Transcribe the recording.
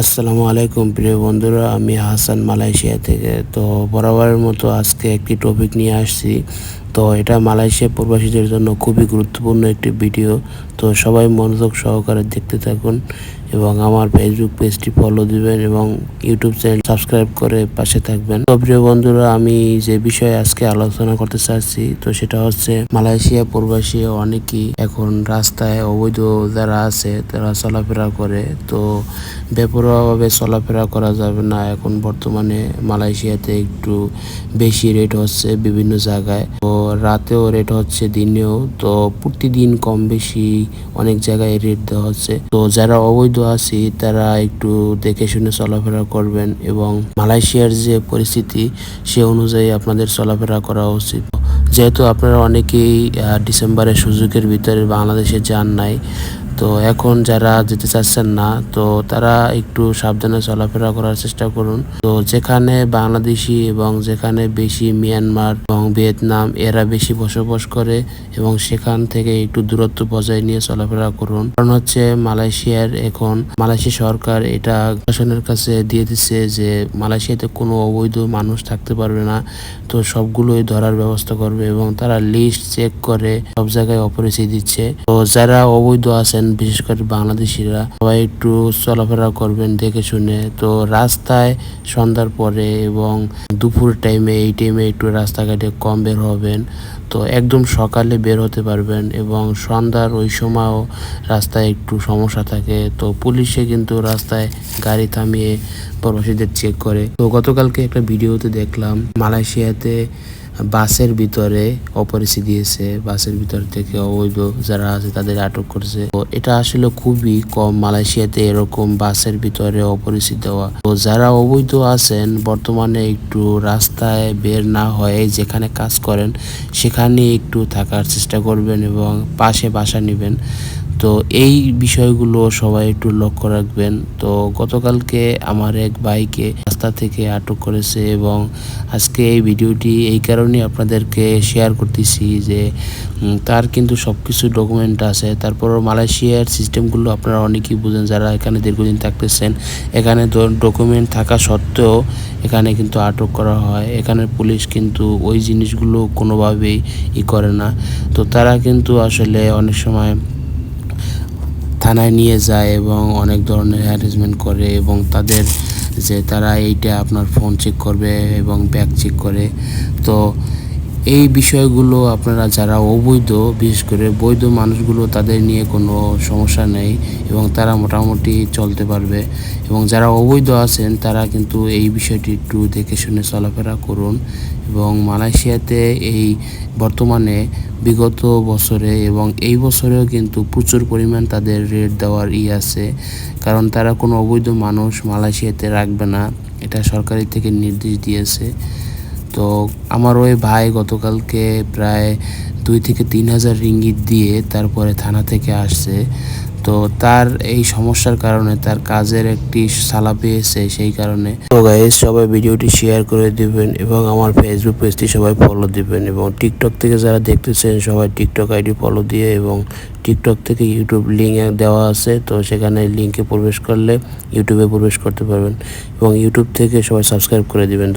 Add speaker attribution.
Speaker 1: আসসালামু আলাইকুম, প্রিয় বন্ধুরা। আমি হাসান মালয়েশিয়া থেকে। তো বরাবরের মতো আজকে একটি টপিক নিয়ে আসছি। তো এটা মালয়েশিয়া প্রবাসীদের জন্য খুবই গুরুত্বপূর্ণ একটি ভিডিও তো সবাই মনোযোগ সহকারে দেখতে থাকুন। এবং আমার ফেসবুক পেজটি ফলো দিবেন এবং ইউটিউব চ্যানেল সাবস্ক্রাইব করে পাশে থাকবেন। তো প্রিয় বন্ধুরা, আমি যে বিষয়ে আজকে আলোচনা করতে চাচ্ছি, তো সেটা হচ্ছে মালয়েশিয়া প্রবাসী অনেকেই এখন রাস্তায় অবৈধ যারা আছে, তারা চলাফেরা করে। তো বেপরোয়াভাবে চলাফেরা করা যাবে না। এখন বর্তমানে মালয়েশিয়াতে একটু বেশি রেট হচ্ছে বিভিন্ন জায়গায়। তো রাতেও রেট হচ্ছে দিনেও। তো প্রতিদিন কম বেশি অনেক জায়গায় রেট দেওয়া হচ্ছে। তো যারা অবৈধ আছি, তারা একটু দেখে শুনে চলাফেরা করবেন এবং মালয়েশিয়ার যে পরিস্থিতি, সে অনুযায়ী আপনাদের চলাফেরা করা উচিত। যেহেতু আপনারা অনেকেই ডিসেম্বরের সুযোগের ভিতরে বাংলাদেশে যান নাই তো এখন যারা যেতে চাচ্ছেন না, তো তারা একটু সাবধানে চলাফেরা করার চেষ্টা করুন। তো যেখানে বাংলাদেশি এবং যেখানে বেশি মিয়ানমার এবং ভিয়েতনাম, এরা বেশি বসবাস করে এবং সেখান থেকে একটু দূরত্ব বজায় নিয়ে চলাফেরা করুন। কারণ হচ্ছে মালয়েশিয়ার এখন মালয়েশিয়া সরকার এটা প্রশাসনের কাছে দিয়ে দিচ্ছে যে মালয়েশিয়াতে কোনো অবৈধ মানুষ থাকতে পারবে না। তো সবগুলোই ধরার ব্যবস্থা করবে এবং তারা লিস্ট চেক করে সব জায়গায় অপরিচয় দিচ্ছে। তো যারা অবৈধ আছেন বিশেষ করে বাংলাদেশিরা সবাই একটু চলাফেরা করবেন দেখে শুনে। তো রাস্তায় সন্ধ্যার পরে এবং দুপুর টাইমে এই টাইমে একটু রাস্তাঘাটে কম বের হবেন। তো একদম সকালে বের হতে পারবেন এবং সন্ধ্যার ওই সময়ও রাস্তায় একটু সমস্যা থাকে। তো পুলিশে কিন্তু রাস্তায় গাড়ি থামিয়ে প্রবাসীদের চেক করে। তো গতকালকে একটা ভিডিওতে দেখলাম মালয়েশিয়াতে বাসের ভিতরে অপরিচি দিয়েছে, বাসের ভিতর থেকে অবৈধ যারা আছে তাদের আটক করছে। তো এটা আসলে খুবই কম মালয়েশিয়াতে এরকম বাসের ভিতরে অপরিচি দেওয়া। তো যারা অবৈধ আছেন, বর্তমানে একটু রাস্তায় বের না হয়ে যেখানে কাজ করেন, সেখানে একটু থাকার চেষ্টা করবেন এবং পাশে বাসা নেবেন। তো এই বিষয়গুলো সবাই একটু লক্ষ্য রাখবেন। তো গতকালকে আমার এক ভাইকে রাস্তা থেকে আটক করেছে এবং আজকে এই ভিডিওটি এই কারণে আপনাদেরকে শেয়ার করতেছি যে তার কিন্তু সব কিছু ডকুমেন্ট আছে। তারপরও মালয়েশিয়ার সিস্টেমগুলো আপনারা অনেকেই বুঝেন যারা এখানে দীর্ঘদিন থাকতেছেন। এখানে ডকুমেন্ট থাকা সত্ত্বেও এখানে কিন্তু আটক করা হয়। এখানে পুলিশ কিন্তু ওই জিনিসগুলো কোনোভাবেই ই করে না। তো তারা কিন্তু আসলে অনেক সময় থানায় নিয়ে যায় এবং অনেক ধরনের হ্যারাসমেন্ট করে এবং তাদের যে তারা এইটা আপনার ফোন চেক করবে এবং ব্যাগ চেক করে। তো এই বিষয়গুলো আপনারা যারা অবৈধ, বিশেষ করে বৈধ মানুষগুলো, তাদের নিয়ে কোনো সমস্যা নেই এবং তারা মোটামুটি চলতে পারবে। এবং যারা অবৈধ আছেন, তারা কিন্তু এই বিষয়টি একটু দেখে শুনে চলাফেরা করুন। এবং মালয়েশিয়াতে এই বর্তমানে বিগত বছরে এবং এই বছরেও কিন্তু প্রচুর পরিমাণ তাদের রেট দেওয়ার ই আছে। কারণ তারা কোনো অবৈধ মানুষ মালয়েশিয়াতে রাখবে না। এটা সরকারি থেকে নির্দেশ দিয়েছে। তো আমার ওই ভাই গতকালকে প্রায় দুই থেকে তিন হাজার রিঙ্গিত দিয়ে তারপরে থানা থেকে আসছে। তো তার এই সমস্যার কারণে তার কাজের একটি সালা পেয়েছে, সেই কারণে। তো গাইজ সবাই ভিডিওটি শেয়ার করে দিবেন এবং আমার ফেসবুক পেজটি সবাই ফলো দিবেন এবং টিকটক থেকে যারা দেখতেছেন, সবাই টিকটক আইডি ফলো দিয়ে এবং টিকটক থেকে ইউটিউব লিঙ্ক দেওয়া আছে। তো সেখানে লিঙ্কে প্রবেশ করলে ইউটিউবে প্রবেশ করতে পারবেন এবং ইউটিউব থেকে সবাই সাবস্ক্রাইব করে দিবেন।